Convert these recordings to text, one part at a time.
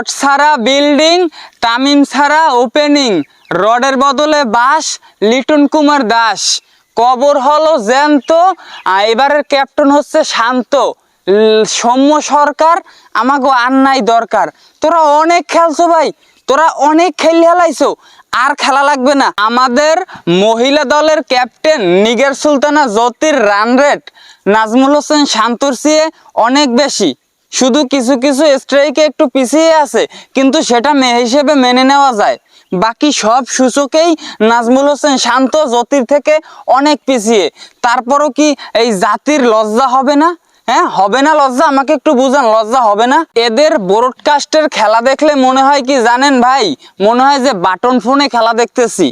Rod ছাড়া building Tamim ছাড়া opening. রডের বদলে বাস, লিটন কুমার দাস। কবর হলো জ্যান্ত এবারের ক্যাপ্টেন হচ্ছে শান্ত। সৌম্য সরকার আমাকে আর নাই দরকার। তোরা অনেক খেলছো ভাই, তোরা অনেক খেল হেলাইছো, আর খেলা লাগবে না। আমাদের মহিলা দলের ক্যাপ্টেন নিগের সুলতানা জ্যোতির রান রেট নাজমুল হোসেন শান্তর চেয়ে অনেক বেশি। শুধু কিছু কিছু স্ট্রাইকে একটু পিছিয়ে আছে, কিন্তু সেটা মে হিসেবে মেনে নেওয়া যায়। বাকি সব সূচকেই নাজমুল হোসেন শান্ত জ্যোতির থেকে অনেক পিছিয়ে। তারপরও কি এই জাতির লজ্জা হবে না? হ্যাঁ হবে না লজ্জা? আমাকে একটু বুঝান, লজ্জা হবে না? এদের ব্রডকাস্টের খেলা দেখলে মনে হয় কি, জানেন ভাই, মনে হয় যে বাটন ফোনে খেলা দেখতেছি।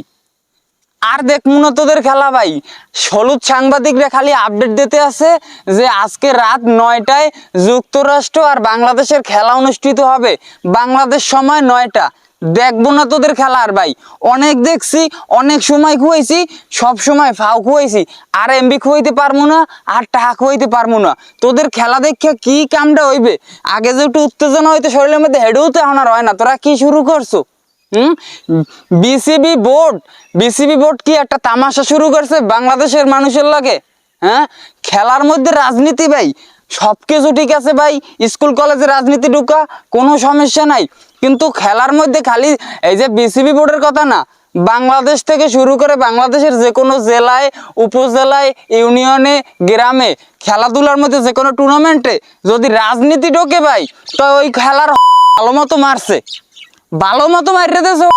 আর দেখ তোদের খেলা ভাই। সলুদ সাংবাদিকরা খালি আপডেট দিতে আছে যে আজকে রাত নয়টায় যুক্তরাষ্ট্র আর বাংলাদেশের খেলা অনুষ্ঠিত হবে। বাংলাদেশ সময় নয়টা। দেখব না তোদের খেলা আর ভাই। অনেক দেখছি, অনেক সময় খুয়াইছি সব সময় ফাও খুয়াইছি আর এমবি খুয়াইতে পারব না, আর টাকা খুয়াইতে পারব না। তোদের খেলা দেখে কি কামটা হইবে? আগে যে একটু উত্তেজনা হইতে, শরীরের মধ্যে হেডেও তো এখন আর হয় না। তোরা কি শুরু করছ? হুম? বিসিবি বোর্ড বিসিবি বোর্ড কি একটা তামাশা শুরু করছে বাংলাদেশের মানুষের লাগে? হ্যাঁ? খেলার মধ্যে রাজনীতি ভাই। সব কিছু ঠিক আছে ভাই। স্কুল, কলেজে রাজনীতি ঢুকা, কোনো সমস্যা নাই। কিন্তু খেলার মধ্যে খালি এই যে বিসিবি বোর্ডের কথা না, বাংলাদেশ থেকে শুরু করে বাংলাদেশের যে কোনো জেলায়, উপজেলায়, ইউনিয়নে, গ্রামে, খেলাধুলার মধ্যে যে কোনো টুর্নামেন্টে যদি রাজনীতি ঢোকে ভাই, তো ওই খেলার ভালো মতো মারছে। ভালো মতো মারিয়ে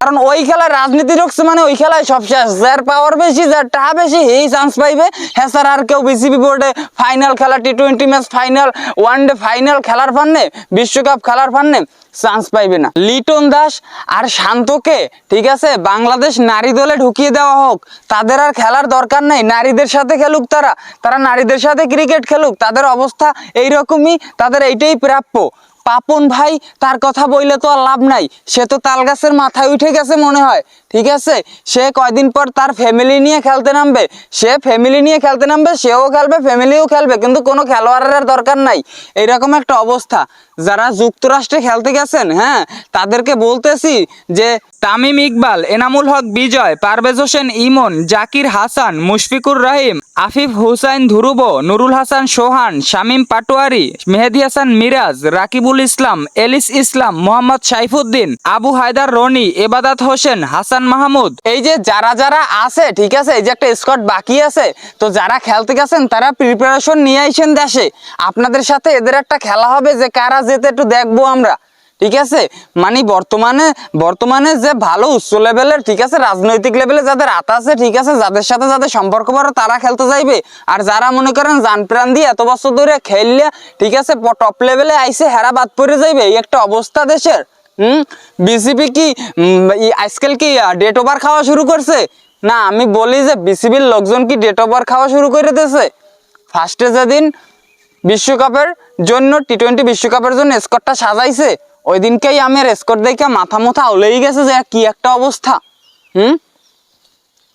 কারণ ওই খেলায় রাজনীতি ঢুকছে মানে ওই খেলায় সব শেষ। যার পাওয়ার বেশি, যার টাকা বেশি, এই চান্স পাইবে। হ্যাঁ স্যার আর কেউ বিসিবি বোর্ডে ফাইনাল খেলা T twenty match final one day final খেলার ফান্নে বিশ্বকাপ খেলার ফান্নে চান্স পাইবে না। লিটন দাস আর শান্তকে, ঠিক আছে, বাংলাদেশ নারী দলে ঢুকিয়ে দেওয়া হোক। তাদের আর খেলার দরকার নেই। নারীদের সাথে খেলুক তারা। তারা নারীদের সাথে ক্রিকেট খেলুক। তাদের অবস্থা এইরকমই, তাদের এইটাই প্রাপ্য। পাপন ভাই, তার কথা বইলে তো আর লাভ নাই। সে তো তাল গাছের মাথায় উঠে গেছে মনে হয়। ঠিক আছে? সে কয়দিন পর তার ফ্যামিলি নিয়ে খেলতে নামবে। সে ফ্যামিলি নিয়ে খেলতে নামবে, সেও খেলবে ফ্যামিলিও খেলবে, কিন্তু কোনো খেলোয়াড়ের দরকার নাই। এইরকম একটা অবস্থা। যারা যুক্তরাষ্ট্রে খেলতে গেছেন হ্যাঁ তাদেরকে বলতেছি যে, তামিম ইকবাল, এনামুল হক, বিজয়, পারভেজ হোসেন ইমন, জাকির হাসান, মুশফিকুর রহিম, আফিফ হুসাইন ধুরুব, নুরুল হাসান সোহান, শামীম পাটোয়ারি, মেহেদি হাসান মিরাজ, রাকিবুল ইসলাম, এলিস ইসলাম, মোহাম্মদ সাইফুদ্দিন, আবু হায়দার রনি, এবাদাত হোসেন, হাসান মাহমুদ। এই যে যারা যারা আছে, ঠিক আছে, এই যে একটা স্কট বাকি আছে, তো যারা খেলতে গেছেন, তারা প্রিপারেশন নিয়ে আইসেন দেশে। আপনাদের সাথে এদের একটা খেলা হবে যে কারা যেতে একটু দেখব আমরা। ঠিক আছে? মানে বর্তমানে বর্তমানে যে ভালো উচ্চ লেভেলের ঠিক আছে, রাজনৈতিক লেভেলে যাদের আতা আছে, ঠিক আছে, যাদের সাথে যাদের সম্পর্ক বড়, তারা খেলতে যাইবে। আর যারা মনে করেন জান প্রাণ দিয়ে এত বছর ধরে খেললে, ঠিক আছে টপ লেভেলে আইসে হেরা বাদ পড়ে যাইবে, এই একটা অবস্থা দেশের। হুম? বিসিবি কি আজকাল কি ডেট ওভার খাওয়া শুরু করছে? না, আমি বলি যে বিসিবির লোকজন কি ডেট ওভার খাওয়া শুরু করে দিয়েছে? ফার্স্টে যেদিন বিশ্বকাপের জন্য টি টোয়েন্টি বিশ্বকাপের জন্য স্কোরটা সাজাইছে ওই দিনকেই আমি স্কোর দেখে মাথা মাথা ওলেই গেছে যে কি একটা অবস্থা। হুম?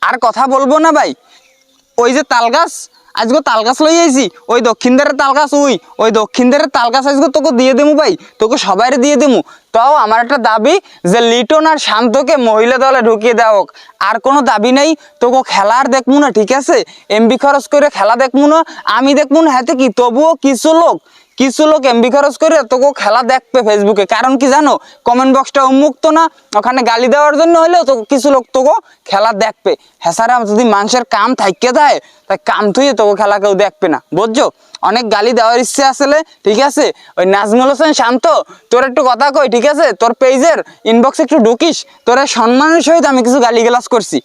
আর কথা বলব না ভাই। ওই যে তাল গাছ আজকে তাল গাছ লই আইছি। ওই দক্ষিণ ধারের তাল গাছ ওই ওই দক্ষিণ ধারের তাল গাছ আজকে তোকে দিয়ে দেবো ভাই। তোকে সবাই দিয়ে দেবো তাও আমার একটা দাবি যে লিটন আর শান্তকে মহিলা দলে ঢুকিয়ে দেওয়া আর কোনো দাবি নেই। তোকে খেলা আর দেখব না, ঠিক আছে? এমবি খরচ করে খেলা দেখব না। আমি দেখব না, হাতে কি? তবুও কিছু লোক কিছু লোক এমবি খরচ করে তোকে খেলা দেখবে ফেসবুকে কারণ কি জানো? কমেন্ট বক্সটা উন্মুক্ত না, ওখানে গালি দেওয়ার জন্য হলেও তো কিছু লোক তোকে খেলা দেখবে। হেসারা যদি মানুষের কাম থাইকে দেয়, তাই কাম থুয়ে তোকে খেলা কেউ দেখবে না। বুঝছ? অনেক গালি দেওয়ার ইচ্ছে আসলে, ঠিক আছে? ওই নাজমুল হোসেন শান্ত, তোর একটু কথা কই, ঠিক আছে? তোর পেজের ইনবক্সে একটু ঢুকিস, তোর সম্মানের সহিত আমি কিছু গালি করছি।